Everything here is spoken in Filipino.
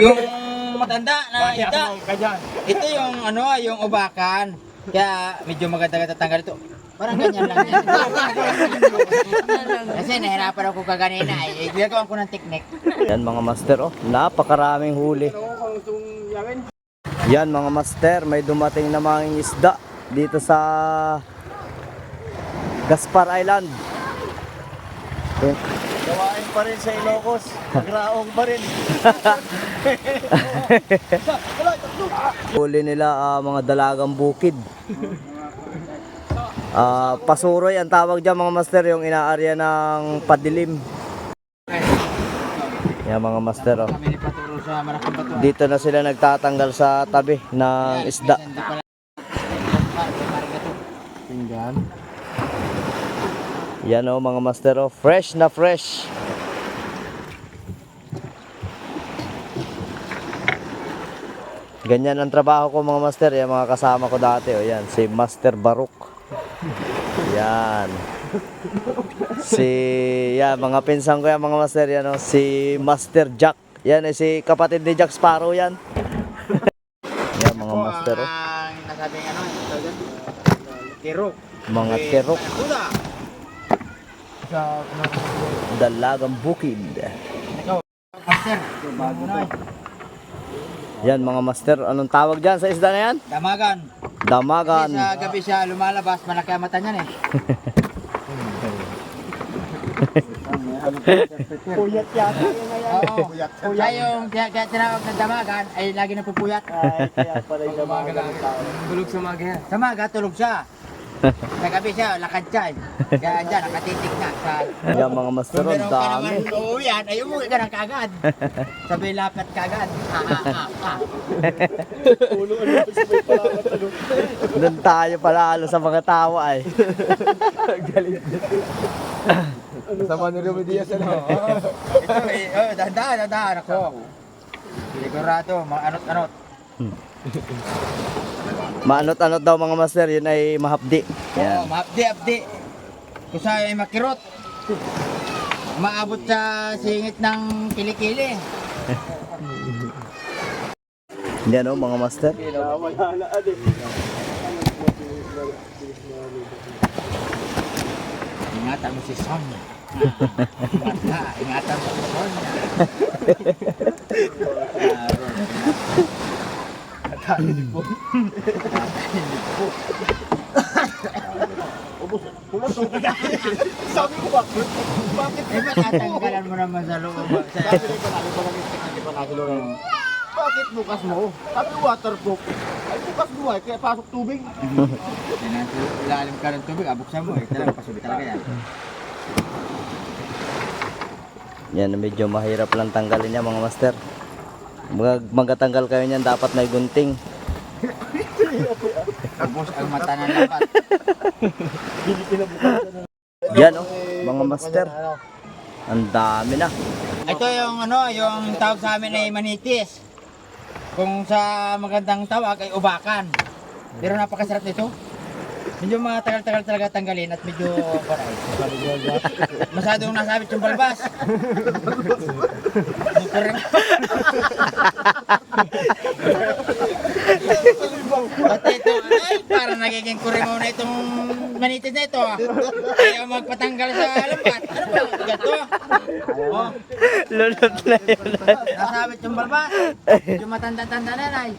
Yung matanda na ita. Ito yung ano, yung ubakan. Kaya medyo maganda-ganda tanggal ito. Parang ganyan lang yan. Kasi nahirapan ako kaganina. Eh, ginagawa ko ng teknik. Yan mga master oh, napakaraming huli. Yan mga master, may dumating na mga isda dito sa Gaspar Island. Gawain pa rin sa Ilocos. Nagraong pa rin. Huli nila ah, mga dalagang bukid. Ah, pasuroy ang tawag dyan mga master, yung inaarya ng padilim. Yan mga master oh. Dito na sila nagtatanggal sa tabi ng isda. Tinggan. Yan oh mga master oh, fresh na fresh. Ganyan ang trabaho ko mga master, yan mga kasama ko dati oh, yan si Master Baruk. Yan. Si yan mga pinsan ko yan mga master yan oh, si Master Jack. Yan eh, si kapatid ni Jack Sparrow yan. yan mga master oh. Ang nasabing ano, doon? Kirok. Mga kerok, Kuda. dalagang bukid. Master. Bago na. Yan mga master, anong tawag dyan sa isda na yan? Damagan. Damagan. Kasi sa gabi siya lumalabas, malaki ang mata niyan eh. Puyat yata yun na yan. Oo. Kaya yung kaya, kaya tinawag na damagan ay lagi napupuyat. Ay, kaya pala yung damagan. Tulog sa maga. Sa maga, tulog siya. Sa gabi siya, lakad siya. eh. Kaya dyan, nakatitik na. Sa, Yan mga master, kung ang meron ka dami. naman uuwian, ay umuwi ka na kagad. Sabi lapit kagad. Ah, ah, ah, ah. Ulo ano pa sa may pakatalo. Doon tayo palalo sa mga tawa ay. Sa Manilo Medias ano? Ito eh, oh, dahan-dahan, dahan-dahan ako. Sigurado, mga anot-anot. Maanot-anot daw mga master, yun ay mahapdi. Oo, Yan. maabdi-abdi. Kung saan ay makirot. Maabot sa singit ng kilikili. Yan o mga master. Wala na adi. Ingatan mo si Sonya. Mata, ingatan mo si Sonya. Sabi ko ba? Bakit? Eh, ba't tatanggalan mo naman sa loob? Sa, Sabi ko na ko lang hindi pa nakilo lang. Bakit bukas mo? Sabi waterproof. Ay bukas mo ay kaya pasok tubig. Ilalim ka ng tubig, abuksan mo eh. Talagang pasubi talaga yan. Yan, medyo mahirap lang tanggalin niya mga master. Mag magatanggal kayo niyan, dapat may gunting. Tapos ang mata ng lapat. Yan o, mga master. Ang dami na. Ito yung ano, yung tawag sa amin ay manitis. Kung sa magandang tawag ay ubakan. Pero napakasarap nito. Medyo mga tagal-tagal talaga tanggalin at medyo paray. Masyadong nasabit yung balbas. At ito, ay, parang nagiging kurimo na itong manitis na ito. ah. Ayaw magpatanggal sa lambat. Ano ba? Gato. Oh, Lulot na yun. nasabit yung balbas. Yung matanda-tanda na, nay.